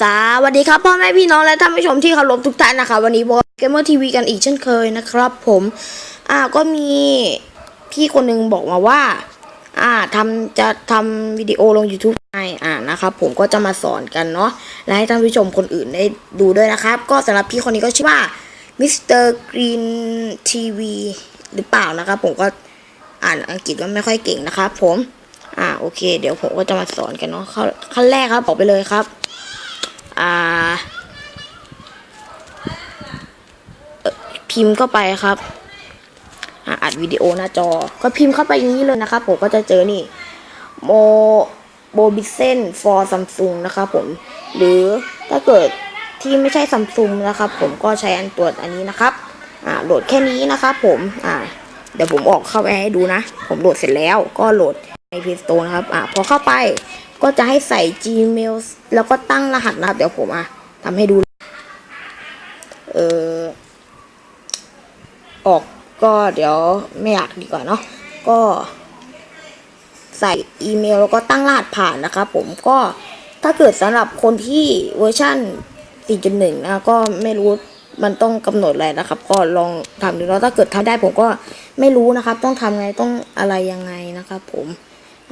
สวัสดีครับพ่อแม่พี่น้องและท่านผู้ชมที่เคารพทุกท่านนะคะวันนี้บอสเกมเมอร์ทีวีกันอีกเช่นเคยนะครับ ผมอ่าก็มีพี่คนหนึงบอกมาว่า อ่าทำจะทำวิดีโอลง YouTube ให้อ่านะครับผมก็จะมาสอนกันเนาะและให้ท่านผู้ชมคนอื่นได้ดูด้วยนะครับ ก็สำหรับพี่คนนี้ก็ชื่อว่า Mr. Green TV หรือเปล่านะครับ ผมก็อ่านอังกฤษก็ไม่ค่อยเก่งนะครับ ผมอ่าโอเค เดี๋ยวผมก็จะมาสอนกันเนาะขั้นแรกครับบอกไปเลยครับ อ่าเอ่อ พิมพ์เข้าไปครับอ่าอัดวิดีโอหน้าจอ ก็พิมพ์เข้าไปอย่างนี้เลยนะครับ ผมก็จะเจอนี่โมโบบิเซน for Samsung นะครับผม หรือถ้าเกิดที่ไม่ใช่ซัมซุงนะครับผมก็ใช้อันตัวอันนี้นะครับ อ่าโหลดแค่นี้นะครับผมอ่าเดี๋ยวผมออกเข้าไปให้ดูนะ ผมโหลดเสร็จแล้วก็โหลดใน Play Store นะครับอ่าพอเข้าไปก็จะให้ใส่ Gmail แล้วก็ตั้งรหัสนะครับ เดี๋ยวผมอะทำให้ดู เออ ออกก็เดี๋ยวไม่อยากดีกว่าเนาะก็ ใส่อีเมลแล้วก็ตั้งรหัสผ่านนะครับผมก็ถ้าเกิดสำหรับคนที่เวอร์ชัน4.1 นะก็ไม่รู้มันต้องกำหนดอะไรนะครับ ก็ลองทำดูแล้วถ้าเกิดทำได้ผมก็ไม่รู้นะครับ ต้องทำไงต้องอะไรยังไงนะครับ ผม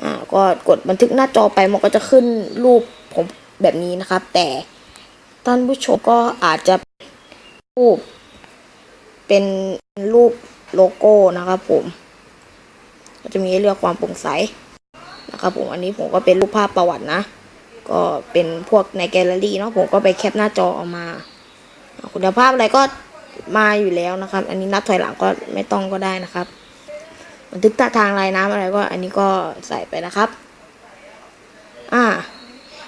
อ่าก็กดบันทึกหน้าจอไปมันก็จะขึ้นรูปผมแบบนี้นะครับ แต่ท่านผู้ชมก็อาจจะรูป เป็นรูปโลโก้นะครับผมก็จะมีให้เลือกความโปร่งใสนะครับผมอันนี้ผมก็เป็นรูปภาพประวัตินะ ก็เป็นพวกในแกลเลอรี่เนาะผมก็ไปแคปหน้าจอเอามา คุณภาพอะไรก็มาอยู่แล้วนะครับ อันนี้นับถอยหลังก็ไม่ต้องก็ได้นะครับบันทึกท่าทางลายน้ำอะไรก็ อันนี้ก็ใส่ไปนะครับ อ่า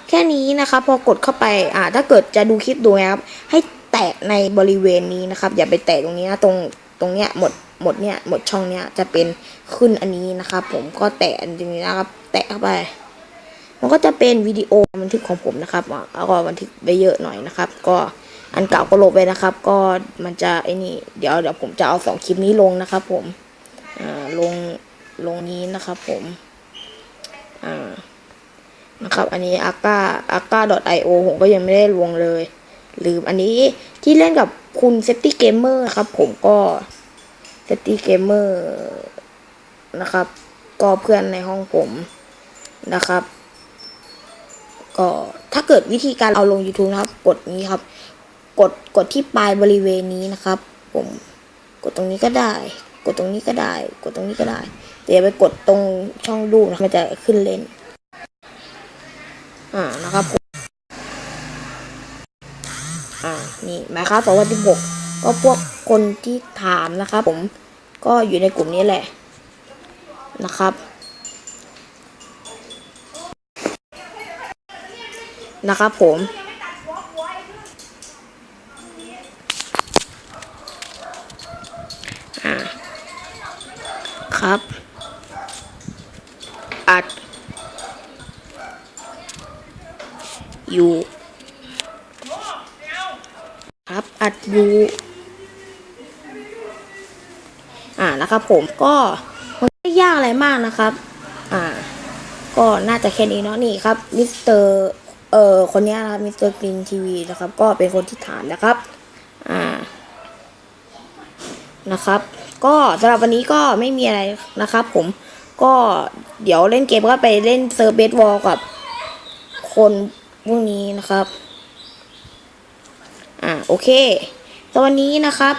แค่นี้นะครับ พอกดเข้าไป อ่า ถ้าเกิดจะดูคลิปดูนะครับ ให้ แตะในบริเวณนี้นะครับ อย่าไปแตะตรงนี้นะตรงตรงเนี้ยหมดหมดเนี้ยหมดช่องเนี้ยจะเป็นขึ้นอันนี้นะครับ ผมก็แตะอันนี้นะครับ แตะเข้าไป มันก็จะเป็นวิดีโอบันทึกของผมนะครับอะแล้วก็บันทึกไปเยอะหน่อยนะครับ ก็อันเก่าก็ลบไปนะครับ ก็มันจะไอ้นี่เดี๋ยวเดี๋ยวผมจะเอาสองคลิปนี้ลงนะครับ ผมอ่าลงลงนี้นะครับผมอ่านะครับ อันนี้ a k a a k a io ผมก็ยังไม่ได้ลงเลย ลืมอันนี้ที่เล่นกับคุณ Safety Gamer นะครับ ผมก็ Safety Gamer นะครับ ก็เพื่อนในห้องผมนะครับ ก็ถ้าเกิดวิธีการเอาลง YouTube นะครับ กดนี้ครับ กดกดที่ปลายบริเวณนี้นะครับ ผมกดตรงนี้ก็ได้ กดตรงนี้ก็ได้ กดตรงนี้ก็ได้แต่อย่าไปกดตรงช่องรูนะมันจะขึ้นเล่นอ่านะครับผมอ่า นี่หมายครับสองวันที่หกก็พวกคนที่ถามนะครับ ผมก็อยู่ในกลุ่มนี้แหละนะครับ นะครับผมอ่าครับ อัด อยู่ ครับ อัดยูอ่านะครับผมก็มันไม่ยากอะไรมากนะครับ อ่า ก็น่าจะแค่นี้เนาะนี่ครับมิสเตอร์เอ่อคนนี้นะครับมิสเตอร์กรีนทีวีนะครับ ก็เป็นคนที่ถามนะครับ อ่านะครับ ก็สำหรับวันนี้ก็ไม่มีอะไรนะครับ ผมก็เดี๋ยวเล่นเกมก็ไปเล่นเซิร์ฟเบสวอลกับคนพวกนี้นะครับ อ่าโอเคสำหรับวันนี้นะครับ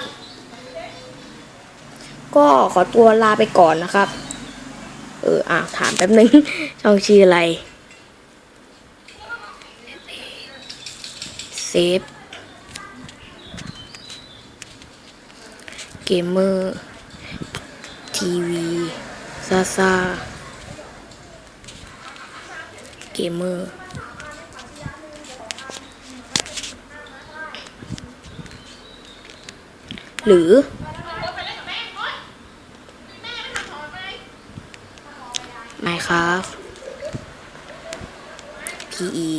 ก็ขอตัวลาไปก่อนนะครับ เอออะถามแป๊บนึง ช่องชื่ออะไร เซฟเกมเมอร์ทีวีซาซาเกมเมอร์ หรือ Minecraft PE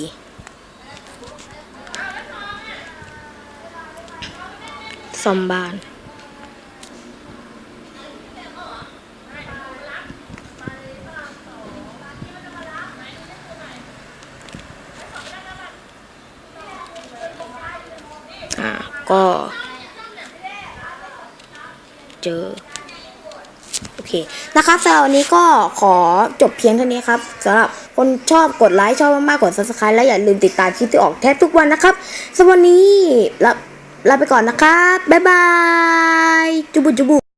ซอมบ้านก็ เจอ โอเคนะครับสำหรับวันนี้ก็ขอจบเพียงเท่านี้ครับสำหรับคนชอบกดไลค์ชอบมากๆกด subscribe และอย่าลืมติดตามคลิปที่ออกแทบทุกวันนะครับสำหรับวันนี้ลาลาไปก่อนนะครับ บ๊ายบาย จุบุจุบุ